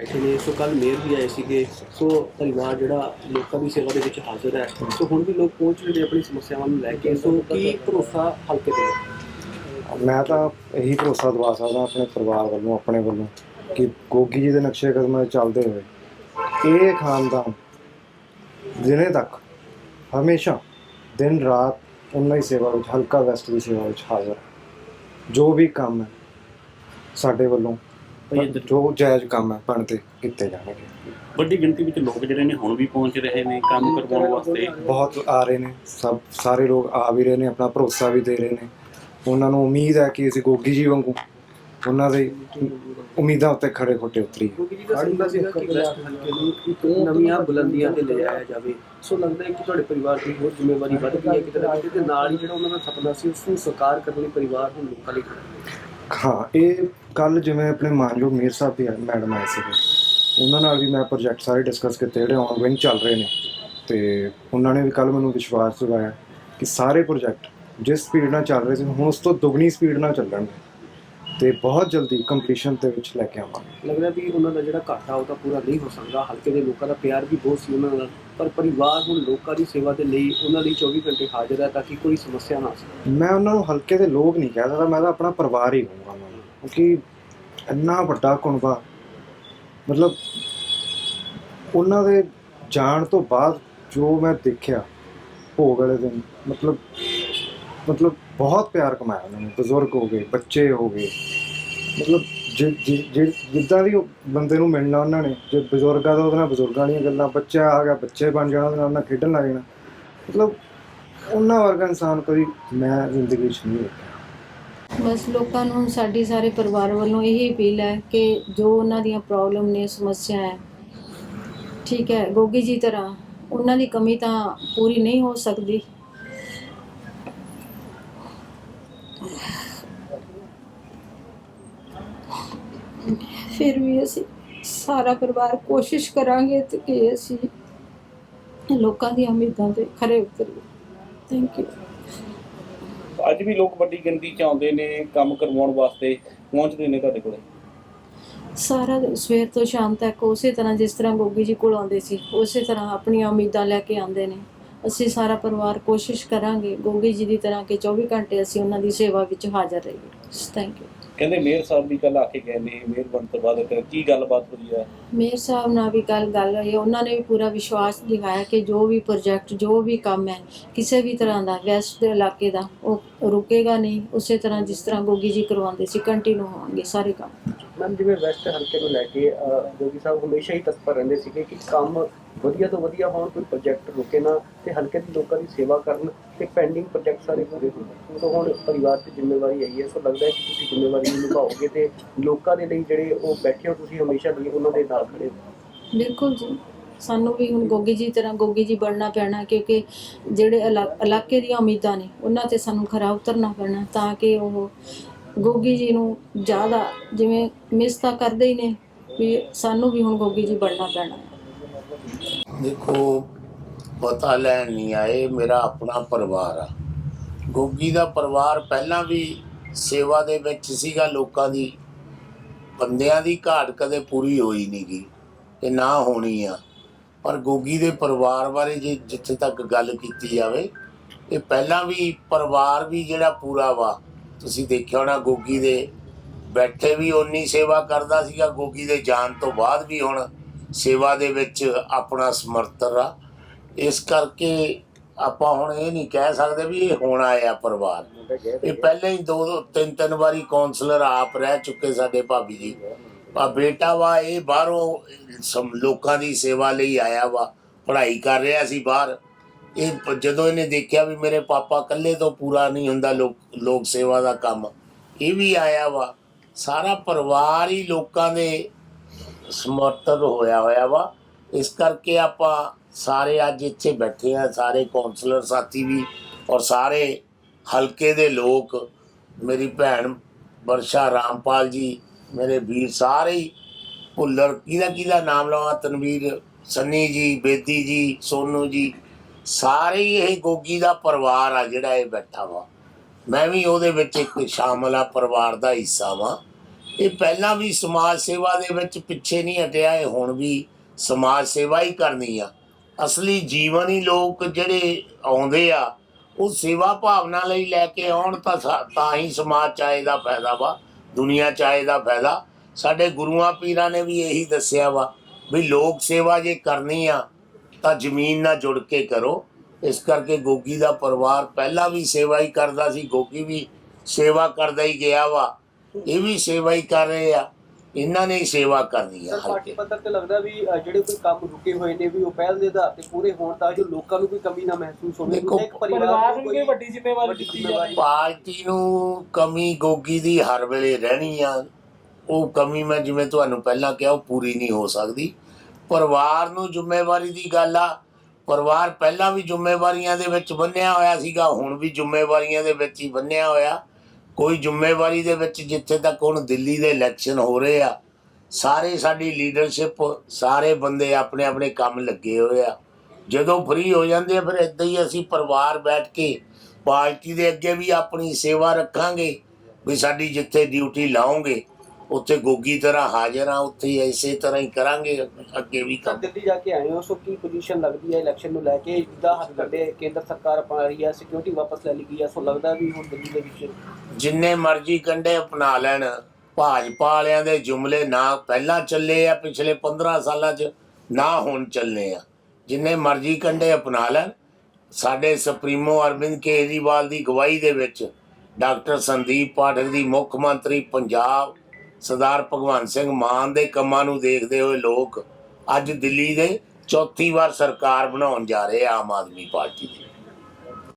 ਨੇ, ਸੋ ਕੱਲ ਮੇਅਰ ਵੀ ਆਏ ਸੀਗੇ, ਸੋ ਪਰਿਵਾਰ ਜਿਹੜਾ ਲੋਕਾਂ ਦੀ ਸੇਵਾ ਦੇ ਵਿੱਚ ਹਾਜ਼ਰ ਹੈ, ਸੋ ਹੁਣ ਵੀ ਲੋਕ ਪਹੁੰਚ ਰਹੇ ਨੇ ਆਪਣੀ ਸਮੱਸਿਆਵਾਂ ਨੂੰ ਲੈ ਕੇ, ਸੋ ਕੀ ਭਰੋਸਾ ਹਲਕੇ ਤੇ ਮੈਂ ਤਾਂ ਇਹੀ ਭਰੋਸਾ ਦਵਾ ਸਕਦਾ ਆਪਣੇ ਪਰਿਵਾਰ ਵੱਲੋਂ, ਆਪਣੇ ਵੱਲੋਂ, ਕਿ ਗੋਗੀ ਜੀ ਦੇ ਨਕਸ਼ੇ ਕਦਮਾਂ ਚੱਲਦੇ ਹੋਏ, ਇਹ ਖਾਨਦਾਨ ਦਿਨੇ ਤੱਕ, ਹਮੇਸ਼ਾ ਦਿਨ ਰਾਤ ਉਹਨਾਂ ਦੀ ਸੇਵਾ ਵਿੱਚ, ਹਲਕਾ ਵੈਸਟ ਦੀ ਸੇਵਾ ਵਿੱਚ ਹਾਜ਼ਰ ਜੋ ਵੀ ਕੰਮ ਹੈ ਸਾਡੇ ਵੱਲੋਂ ਜੋ ਜਾਇਜ਼ ਕੰਮ ਹੈ ਬਣਦੇ ਕੀਤੇ ਜਾਣਗੇ। ਵੱਡੀ ਗਿਣਤੀ ਵਿੱਚ ਲੋਕ ਜਿਹੜੇ ਨੇ ਹੁਣ ਵੀ ਪਹੁੰਚ ਰਹੇ ਨੇ ਕੰਮ ਕਰਵਾਉਣ ਵਾਸਤੇ। ਬਹੁਤ ਆ ਰਹੇ ਨੇ ਸਭ ਸਾਰੇ ਲੋਕ ਆ ਵੀ ਰਹੇ ਨੇ ਆਪਣਾ ਭਰੋਸਾ ਵੀ ਦੇ ਰਹੇ ਨੇ। ਉਹਨਾਂ ਨੂੰ ਉਮੀਦ ਹੈ ਕਿ ਅਸੀਂ ਗੋਗੀ ਜੀ ਵਾਂਗੂ ਉਹਨਾਂ ਦੇ ਉਮੀਦਾਂ ਉੱਤੇ ਖੜੇ ਖੋਟੇ ਉਤਰੀ ਕਿਉਂਕਿ ਜੀ ਦਾ ਸੁਣਦਾ ਸੀਗਾ ਕਿ ਵੈਸਟ ਹਲਕੇ ਨੂੰ ਇੱਕ ਨਵੀਆਂ ਬੁਲੰਦੀਆਂ ਤੇ ਲੈ ਜਾਇਆ ਜਾਵੇ। ਸੋ ਲੱਗਦਾ ਹੈ ਕਿ ਤੁਹਾਡੇ ਪਰਿਵਾਰ ਦੀ ਹੋਰ ਜ਼ਿੰਮੇਵਾਰੀ ਵੱਧ ਗਈ ਹੈ ਕਿਤੇ ਨਾ ਕਿਤੇ ਤੇ ਨਾਲ ਹੀ ਜਿਹੜਾ ਉਹਨਾਂ ਦਾ ਸੁਪਨਾ ਸੀ ਉਸ ਨੂੰ ਸਾਕਾਰ ਕਰਨ ਲਈ ਪਰਿਵਾਰ ਹੁਣ ਲੋਕਾਂ ਲਈ ਖੜਾ ਹੈ। ਹਾਂ, ਇਹ ਕੱਲ ਜਿਵੇਂ ਆਪਣੇ ਮਾਨਯੋਗ ਮੀਰ ਸਾਹਿਬ ਦੀ ਮੈਡਮ ਆਏ ਸੀਗੇ, ਉਹਨਾਂ ਨਾਲ ਵੀ ਮੈਂ ਪ੍ਰੋਜੈਕਟ ਸਾਰੇ ਡਿਸਕਸ ਕੀਤੇ ਜਿਹੜੇ ਆਨਗੋਇੰਗ ਚੱਲ ਰਹੇ ਨੇ। ਤੇ ਉਹਨਾਂ ਨੇ ਵੀ ਕੱਲ ਮੈਨੂੰ ਵਿਸ਼ਵਾਸ ਦਿਵਾਇਆ ਕਿ ਸਾਰੇ ਪ੍ਰੋਜੈਕਟ ਜਿਸ ਸਪੀਡ ਨਾਲ ਚੱਲ ਰਹੇ ਸੀ, ਹੁਣ ਉਸ ਤੋਂ ਦੁੱਗਣੀ ਸਪੀਡ ਨਾਲ ਚੱਲਣਗੇ ਤੇ ਬਹੁਤ ਜਲਦੀ ਕੰਪਲੀਸ਼ਨ ਦੇ ਵਿੱਚ ਲੈ ਕੇ ਆਵਾਂਗੇ। ਲੱਗਦਾ ਵੀ ਉਹਨਾਂ ਦਾ ਜਿਹੜਾ ਘਾਟਾ ਉਹ ਤਾਂ ਪੂਰਾ ਨਹੀਂ ਹੋ ਸਕਦਾ, ਹਲਕੇ ਦੇ ਲੋਕਾਂ ਦਾ ਪਿਆਰ ਵੀ ਬਹੁਤ ਸੀ ਉਹਨਾਂ ਨਾਲ। ਪਰ ਪਰਿਵਾਰ ਹੁਣ ਲੋਕਾਂ ਦੀ ਸੇਵਾ ਦੇ ਲਈ ਉਹਨਾਂ ਲਈ 24 ਘੰਟੇ ਹਾਜ਼ਰ ਹੈ ਤਾਂ ਕਿ ਕੋਈ ਸਮੱਸਿਆ ਨਾ ਆ ਮੈਂ ਉਹਨਾਂ ਨੂੰ ਹਲਕੇ ਦੇ ਲੋਕ ਨਹੀਂ ਕਹਿ ਸਕਦਾ, ਮੈਂ ਤਾਂ ਆਪਣਾ ਪਰਿਵਾਰ ਹੀ ਕਹੂੰਗਾ ਉਹਨਾਂ ਨੂੰ, ਕਿਉਂਕਿ ਇੰਨਾ ਵੱਡਾ ਕੁਨਬਾ ਮਤਲਬ ਉਹਨਾਂ ਦੇ ਜਾਣ ਤੋਂ ਬਾਅਦ ਜੋ ਮੈਂ ਦੇਖਿਆ ਭੋਗ ਵਾਲੇ ਦਿਨ, ਮਤਲਬ ਮਤਲਬ ਬਹੁਤ ਪਿਆਰ ਕਮਾਇਆ ਉਹਨਾਂ ਨੇ, ਬਜ਼ੁਰਗ ਹੋ ਗਏ, ਬੱਚੇ ਹੋ ਗਏ, ਮਤਲਬ ਜਿੱਦਾਂ ਦੀ ਬੰਦੇ ਨੂੰ ਮਿਲਣਾ ਉਹਨਾਂ ਨੇ, ਜੇ ਬਜ਼ੁਰਗਾਂ ਦਾ ਉਹਦੇ ਨਾਲ ਬਜ਼ੁਰਗਾਂ ਵਾਲੀਆਂ ਗੱਲਾਂ, ਬੱਚਾ ਆ ਗਿਆ, ਬੱਚੇ ਬਣ ਜਾਣਾ, ਉਹਦੇ ਨਾਲ ਖੇਡਣ ਲੱਗ ਜਾਣਾ। ਮਤਲਬ ਉਹਨਾਂ ਵਰਗਾ ਇਨਸਾਨ ਕਦੀ ਮੈਂ ਜ਼ਿੰਦਗੀ 'ਚ ਨਹੀਂ ਬਸ ਲੋਕਾਂ ਨੂੰ, ਸਾਡੀ ਸਾਰੇ ਪਰਿਵਾਰ ਵੱਲੋਂ ਇਹੀ ਅਪੀਲ ਹੈ ਕਿ ਜੋ ਉਹਨਾਂ ਦੀਆਂ ਪ੍ਰੋਬਲਮ ਨੇ, ਸਮੱਸਿਆ ਹੈ, ਠੀਕ ਹੈ, ਗੋਗੀ ਜੀ ਤਰ੍ਹਾਂ, ਉਹਨਾਂ ਦੀ ਕਮੀ ਤਾਂ ਪੂਰੀ ਨਹੀਂ ਹੋ ਸਕਦੀ। ਫਿਰ ਵੀ ਅਸੀਂ ਸਾਰਾ ਪਰਿਵਾਰ ਕੋਸ਼ਿਸ਼ ਕਰਾਂਗੇ ਤੇ ਕਿ ਅਸੀਂ ਲੋਕਾਂ ਦੀਆਂ ਉਮੀਦਾਂ ਤੇ ਖਰੇ ਉਤਰੀਏ। ਥੈਂਕ ਯੂ ਅੱਜ ਵੀ ਲੋਕ ਵੱਡੀ ਗਿਣਤੀ ਚ ਆਉਂਦੇ ਨੇ ਕੰਮ ਕਰਵਾਉਣ ਵਾਸਤੇ ਪਹੁੰਚਦੇ ਨੇ ਤੁਹਾਡੇ ਕੋਲੇ? ਸਾਰਾ ਦਿਨ ਸਵੇਰ ਤੋਂ ਸ਼ਾਮ ਤੱਕ ਉਸੇ ਤਰ੍ਹਾਂ ਜਿਸ ਤਰ੍ਹਾਂ ਗੋਗੀ ਜੀ ਕੋਲ ਆਉਂਦੇ ਸੀ ਉਸੇ ਤਰ੍ਹਾਂ ਆਪਣੀਆਂ ਉਮੀਦਾਂ ਲੈ ਕੇ ਆਉਂਦੇ ਨੇ। ਅਸੀਂ ਸਾਰਾ ਪਰਿਵਾਰ ਕੋਸ਼ਿਸ਼ ਕਰਾਂਗੇ ਗੋਗੀ ਜੀ ਦੀ ਤਰ੍ਹਾਂ ਕਿ 24 ਘੰਟੇ ਅਸੀਂ ਉਹਨਾਂ ਦੀ ਸੇਵਾ ਵਿੱਚ ਹਾਜ਼ਰ ਰਹੀਏ। ਥੈਂਕ ਯੂ ਕਹਿੰਦੇ ਮੇਅਰ ਸਾਹਿਬ ਵੀ ਕੱਲ ਆ ਕੇ ਗਏ ਨੇ, ਮੇਅਰ ਬਣ ਤੋਂ ਬਾਅਦ ਫਿਰ ਕੀ ਗੱਲਬਾਤ ਹੋਈ ਹੈ? ਮੇਅਰ ਸਾਹਿਬ ਨਾਲ ਵੀ ਕੱਲ ਗੱਲ ਹੋਈ, ਉਹਨਾਂ ਨੇ ਵੀ ਪੂਰਾ ਵਿਸ਼ਵਾਸ ਦਿਖਾਇਆ ਕਿ ਜੋ ਵੀ ਪ੍ਰੋਜੈਕਟ ਜੋ ਵੀ ਕੰਮ ਹੈ, ਕਿਸੇ ਵੀ ਤਰ੍ਹਾਂ ਦਾ ਵੈਸਟ ਦੇ ਇਲਾਕੇ ਦਾ, ਉਹ ਰੁਕੇਗਾ ਨਹੀਂ, ਉਸੇ ਤਰ੍ਹਾਂ ਜਿਸ ਤਰ੍ਹਾਂ ਗੋਗੀ ਜੀ ਕਰਵਾਉਂਦੇ ਸੀ ਕੰਟੀਨਿਊ ਹੋਣਗੇ ਸਾਰੇ ਕੰਮ। ਮੈਮ, ਜਿਵੇਂ ਵੈਸਟ ਹਲਕੇ ਨੂੰ ਲੈ ਕੇ ਜੋਗੀ ਸਾਹਿਬ ਹਮੇਸ਼ਾ ਹੀ ਤਤਪਰ ਰਹਿੰਦੇ ਸੀਗੇ ਕਿ ਕੰਮ ਵਧੀਆ ਤੋਂ ਵਧੀਆ ਹੋਣ, ਕੋਈ ਪ੍ਰੋਜੈਕਟ ਰੁਕੇ ਨਾ ਤੇ ਹਲਕੇ ਦੇ ਲੋਕਾਂ ਦੀ ਸੇਵਾ ਕਰਨ ਤੇ ਪੈਂਡਿੰਗ ਪ੍ਰੋਜੈਕਟ ਸਾਰੇ ਪੂਰੇ ਹੋਣ। ਸੋ ਹੁਣ ਪਰਿਵਾਰ ਦੀ ਜ਼ਿੰਮੇਵਾਰੀ ਆਈ ਹੈ। ਸੋ ਲੱਗਦਾ ਹੈ ਕਿ ਤੁਸੀਂ ਜ਼ਿੰਮੇਵਾਰੀ ਨਿਭਾਓਗੇ ਤੇ ਲੋਕਾਂ ਦੇ ਲਈ ਜਿਹੜੇ ਉਹ ਬੈਠੇ ਹੋ, ਤੁਸੀਂ ਹਮੇਸ਼ਾ ਲਈ ਉਹਨਾਂ ਦੇ ਨਾਲ ਖੜੇ ਹੋ। ਬਿਲਕੁਲ ਜੀ। ਸਾਨੂੰ ਵੀ ਹੁਣ ਗੋਗੀ ਜੀ ਤਰ੍ਹਾਂ ਗੋਗੀ ਜੀ ਬਣਨਾ ਪੈਣਾ, ਕਿਉਂਕਿ ਜਿਹੜੇ ਇਲਾਕੇ ਦੀਆਂ ਉਮੀਦਾਂ ਨੇ, ਉਹਨਾਂ ਤੇ ਸਾਨੂੰ ਖਰਾ ਉਤਰਨਾ ਪੈਣਾ ਤਾਂ ਕਿ ਉਹ ਗੋਗੀ ਜੀ ਨੂੰ ਜ਼ਿਆਦਾ ਜਿਵੇਂ ਮਿਸ ਤਾਂ ਕਰਦੇ ਹੀ ਨੇ, ਵੀ ਸਾਨੂੰ ਵੀ ਹੁਣ ਗੋਗੀ ਜੀ ਬਣਨਾ ਪੈਣਾ। ਦੇਖੋ, ਪਤਾ ਲੈਣ ਨਹੀਂ ਆਏ, ਮੇਰਾ ਆਪਣਾ ਪਰਿਵਾਰ ਆ। ਗੋਗੀ ਦਾ ਪਰਿਵਾਰ ਪਹਿਲਾਂ ਵੀ ਸੇਵਾ ਦੇ ਵਿੱਚ ਸੀਗਾ, ਲੋਕਾਂ ਦੀ, ਬੰਦਿਆਂ ਦੀ ਘਾਟ ਕਦੇ ਪੂਰੀ ਹੋਈ ਨਹੀਂ ਗੀ, ਤੇ ਨਾ ਹੋਣੀ ਆ। ਪਰ ਗੋਗੀ ਦੇ ਪਰਿਵਾਰ ਬਾਰੇ ਜੇ ਜਿੱਥੇ ਤੱਕ ਗੱਲ ਕੀਤੀ ਜਾਵੇ, ਇਹ ਪਹਿਲਾਂ ਵੀ ਪਰਿਵਾਰ ਵੀ ਜਿਹੜਾ ਪੂਰਾ ਵਾ ਤੁਸੀਂ ਦੇਖਿਆ ਹੋਣਾ ਗੋਗੀ ਦੇ ਬੈਠੇ ਵੀ ਓਨੀ ਸੇਵਾ ਕਰਦਾ ਸੀਗਾ, ਗੋਗੀ ਦੇ ਜਾਣ ਤੋਂ ਬਾਅਦ ਵੀ ਹੁਣ ਸੇਵਾ ਦੇ ਵਿੱਚ ਆਪਣਾ ਸਮਰਥਨ ਆ। ਇਸ ਕਰਕੇ ਆਪਾਂ ਹੁਣ ਇਹ ਨਹੀਂ ਕਹਿ ਸਕਦੇ ਵੀ ਇਹ ਹੁਣ ਆਇਆ ਪਰਿਵਾਰ। ਇਹ ਪਹਿਲਾਂ ਹੀ ਦੋ, ਤਿੰਨ ਤਿੰਨ ਵਾਰੀ ਕਾਉਂਸਲਰ ਆਪ ਰਹਿ ਚੁੱਕੇ ਸਾਡੇ ਭਾਬੀ ਜੀ। ਆ ਬੇਟਾ ਵਾ, ਇਹ ਬਾਹਰੋਂ ਲੋਕਾਂ ਦੀ ਸੇਵਾ ਲਈ ਆਇਆ ਵਾ, ਪੜ੍ਹਾਈ ਕਰ ਰਿਹਾ ਸੀ ਬਾਹਰ। ਇਹ ਜਦੋਂ ਇਹਨੇ ਦੇਖਿਆ ਵੀ ਮੇਰੇ ਪਾਪਾ ਇਕੱਲੇ ਤੋਂ ਪੂਰਾ ਨਹੀਂ ਹੁੰਦਾ ਲੋਕ ਲੋਕ ਸੇਵਾ ਦਾ ਕੰਮ, ਇਹ ਵੀ ਆਇਆ ਵਾ। ਸਾਰਾ ਪਰਿਵਾਰ ਹੀ ਲੋਕਾਂ ਦੇ ਸਮਰਥਨ ਹੋਇਆ ਹੋਇਆ ਵਾ। ਇਸ ਕਰਕੇ ਆਪਾਂ ਸਾਰੇ ਅੱਜ ਇੱਥੇ ਬੈਠੇ ਆ, ਸਾਰੇ ਕਾਉਂਸਲਰ ਸਾਥੀ ਵੀ ਔਰ ਸਾਰੇ ਹਲਕੇ ਦੇ ਲੋਕ, ਮੇਰੀ ਭੈਣ ਵਰਸ਼ਾ ਰਾਮਪਾਲ ਜੀ, ਮੇਰੇ ਵੀਰ ਸਾਰੇ ਹੀ ਭੁੱਲਰ ਕਿਹਦਾ ਕਿਹਦਾ ਨਾਮ ਲਵਾਂ? ਤਨਵੀਰ ਸੰਨੀ ਜੀ, ਬੇਦੀ ਜੀ, ਸੋਨੂ ਜੀ ਸਾਰੇ ਹੀ ਇਹ ਗੋਗੀ ਦਾ ਪਰਿਵਾਰ ਆ ਜਿਹੜਾ ਇਹ ਬੈਠਾ ਵਾ। ਮੈਂ ਵੀ ਉਹਦੇ ਵਿੱਚ ਇੱਕ ਸ਼ਾਮਲ ਆ, ਪਰਿਵਾਰ ਦਾ ਹਿੱਸਾ ਵਾਂ। ਇਹ ਪਹਿਲਾਂ ਵੀ ਸਮਾਜ ਸੇਵਾ ਦੇ ਵਿੱਚ ਪਿੱਛੇ ਨਹੀਂ ਹਟਿਆ, ਇਹ ਹੁਣ ਵੀ ਸਮਾਜ ਸੇਵਾ ਹੀ ਕਰਨੀ ਆ। ਅਸਲੀ ਜੀਵਨ ਹੀ ਲੋਕ ਜਿਹੜੇ ਆਉਂਦੇ ਆ, ਉਹ ਸੇਵਾ ਭਾਵਨਾ ਲਈ ਲੈ ਕੇ ਆਉਣ ਤਾਂ ਤਾਂ ਹੀ ਸਮਾਜ ਚ ਆਏ ਦਾ ਫਾਇਦਾ ਵਾ, ਦੁਨੀਆ ਚਾਹੇ ਦਾ ਫਾਇਦਾ। ਸਾਡੇ ਗੁਰੂਆਂ ਪੀਰਾਂ ਨੇ ਵੀ ਇਹੀ ਦੱਸਿਆ ਵਾ ਵੀ ਲੋਕ ਸੇਵਾ ਜੇ ਕਰਨੀ ਆ ਤਾਂ ਜ਼ਮੀਨ ਨਾਲ ਜੁੜ ਕੇ ਕਰੋ। ਇਸ ਕਰਕੇ ਗੋਗੀ ਦਾ ਪਰਿਵਾਰ ਪਹਿਲਾਂ ਵੀ ਸੇਵਾ ਹੀ ਕਰਦਾ ਸੀ ਗੋਗੀ ਵੀ ਸੇਵਾ ਕਰਦਾ ਹੀ ਗਿਆ ਵਾ। ਇਹ ਵੀ ਸੇਵਾ ਹੀ ਕਰ ਰਹੇ ਆ। ਇਹਨਾਂ ਨੇ ਹੀ ਸੇਵਾ ਕਰਨੀ ਆ ਸਰ ਪਾਰਟੀ ਪੱਧਰ ਤੇ ਲੱਗਦਾ ਵੀ ਅ, ਜਿਹੜੇ ਕੋਈ ਕੰਮ ਰੁਕੇ ਹੋਏ ਨੇ ਵੀ ਉਹ ਪਹਿਲ ਦੇ ਆਧਾਰ ਤੇ ਪੂਰੇ ਹੋਣ ਤਾਂ ਜੋ ਲੋਕਾਂ ਨੂੰ ਕੋਈ ਕਮੀ ਨਾ ਮਹਿਸੂਸ ਹੋਵੇ। ਦੇਖੋ, ਇੱਕ ਪਰਿਵਾਰ ਨੂੰ ਕੋਈ ਕੋਈ ਵੱਡੀ ਜ਼ਿੰਮੇਵਾਰੀ ਵੱਡੀ ਦਿੱਤੀ ਜ਼ਿੰਮੇਵਾਰੀ ਜਾਵੇ। ਪਾਰਟੀ ਨੂੰ ਕਮੀ ਗੋਗੀ ਦੀ ਹਰ ਵੇਲੇ ਰਹਿਣੀ ਆ। ਉਹ ਕਮੀ ਮੈਂ ਜਿਵੇਂ ਤੁਹਾਨੂੰ ਪਹਿਲਾਂ ਕਿਹਾ ਉਹ ਪੂਰੀ ਨਹੀਂ ਹੋ ਸਕਦੀ। ਪਰਿਵਾਰ ਨੂੰ ਜ਼ਿੰਮੇਵਾਰੀ ਦੀ ਗੱਲ ਆ। ਪਰਿਵਾਰ ਪਹਿਲਾਂ ਵੀ ਜ਼ਿੰਮੇਵਾਰੀਆਂ ਦੇ ਵਿੱਚ ਬੰਨਿਆ ਹੋਇਆ ਸੀਗਾ, ਹੁਣ ਵੀ ਜ਼ਿੰਮੇਵਾਰੀਆਂ ਦੇ ਵਿੱਚ ਹੀ ਬੰਨਿਆ ਹੋਇਆ। ਕੋਈ ਜ਼ਿੰਮੇਵਾਰੀ ਦੇ ਵਿੱਚ ਜਿੱਥੇ ਤੱਕ ਹੁਣ ਦਿੱਲੀ ਦੇ ਇਲੈਕਸ਼ਨ ਹੋ ਰਹੇ ਆ, ਸਾਰੇ ਸਾਡੀ ਲੀਡਰਸ਼ਿਪ, ਸਾਰੇ ਬੰਦੇ ਆਪਣੇ ਆਪਣੇ ਕੰਮ ਲੱਗੇ ਹੋਏ ਆ। ਜਦੋਂ ਫ੍ਰੀ ਹੋ ਜਾਂਦੇ ਆ, ਫਿਰ ਇਦਾਂ ਹੀ ਅਸੀਂ ਪਰਿਵਾਰ ਬੈਠ ਕੇ ਪਾਰਟੀ ਦੇ ਅੱਗੇ ਵੀ ਆਪਣੀ ਸੇਵਾ ਰੱਖਾਂਗੇ, ਵੀ ਸਾਡੀ ਜਿੱਥੇ ਡਿਊਟੀ ਲਾਉਂਗੇ ਉੱਥੇ ਗੋਗੀ ਤਰ੍ਹਾਂ ਹਾਜ਼ਰ ਆ ਉੱਥੇ ਇਸੇ ਤਰ੍ਹਾਂ ਹੀ ਕਰਾਂਗੇ ਅੱਗੇ ਵੀ ਕੰਮ। ਦਿੱਲੀ ਜਾ ਕੇ ਆਏ ਹੋ ਸੋ ਕੀ ਪੋਜੀਸ਼ਨ ਲੱਗਦੀ ਹੈ ਇਲੈਕਸ਼ਨ ਨੂੰ ਲੈ ਕੇ? ਜਿੱਦਾਂ ਹੱਥ ਕੱਢੇ ਕੇਂਦਰ ਸਰਕਾਰ ਆਪਣਾ ਰਹੀ ਹੈ ਸਿਕਿਉਰਿਟੀ ਵਾਪਸ ਲੈ ਲਈ ਗਈ ਹੈ ਸੋ ਲੱਗਦਾ ਵੀ ਹੁਣ ਦਿੱਲੀ ਦੇ ਵਿੱਚ ਜਿੰਨੇ ਮਰਜ਼ੀ ਕੰਡੇ ਅਪਣਾ ਲੈਣ ਭਾਜਪਾ ਵਾਲਿਆਂ ਦੇ ਜੁਮਲੇ ਨਾ ਪਹਿਲਾਂ ਚੱਲੇ ਆ ਪਿਛਲੇ 15 ਸਾਲਾਂ 'ਚ ਨਾ ਹੁਣ ਚੱਲੇ ਆ। ਜਿੰਨੇ ਮਰਜ਼ੀ ਕੰਡੇ ਅਪਣਾ ਲੈਣ ਸਾਡੇ ਸੁਪਰੀਮੋ ਅਰਵਿੰਦ ਕੇਜਰੀਵਾਲ ਦੀ ਗਵਾਹੀ ਦੇ ਵਿੱਚ ਡਾਕਟਰ ਸੰਦੀਪ ਪਾਠਕ ਦੀ ਮੁੱਖ ਮੰਤਰੀ ਪੰਜਾਬ ਸਰਦਾਰ ਭਗਵੰਤ ਸਿੰਘ ਮਾਨ ਦੇ ਕੰਮਾਂ ਨੂੰ ਦੇਖਦੇ ਹੋਏ ਲੋਕ ਅੱਜ ਦਿੱਲੀ ਦੇ ਚੌਥੀ ਵਾਰ ਸਰਕਾਰ ਬਣਾਉਣ ਜਾ ਰਹੇ ਆ ਆਮ ਆਦਮੀ ਪਾਰਟੀ ਦੀ।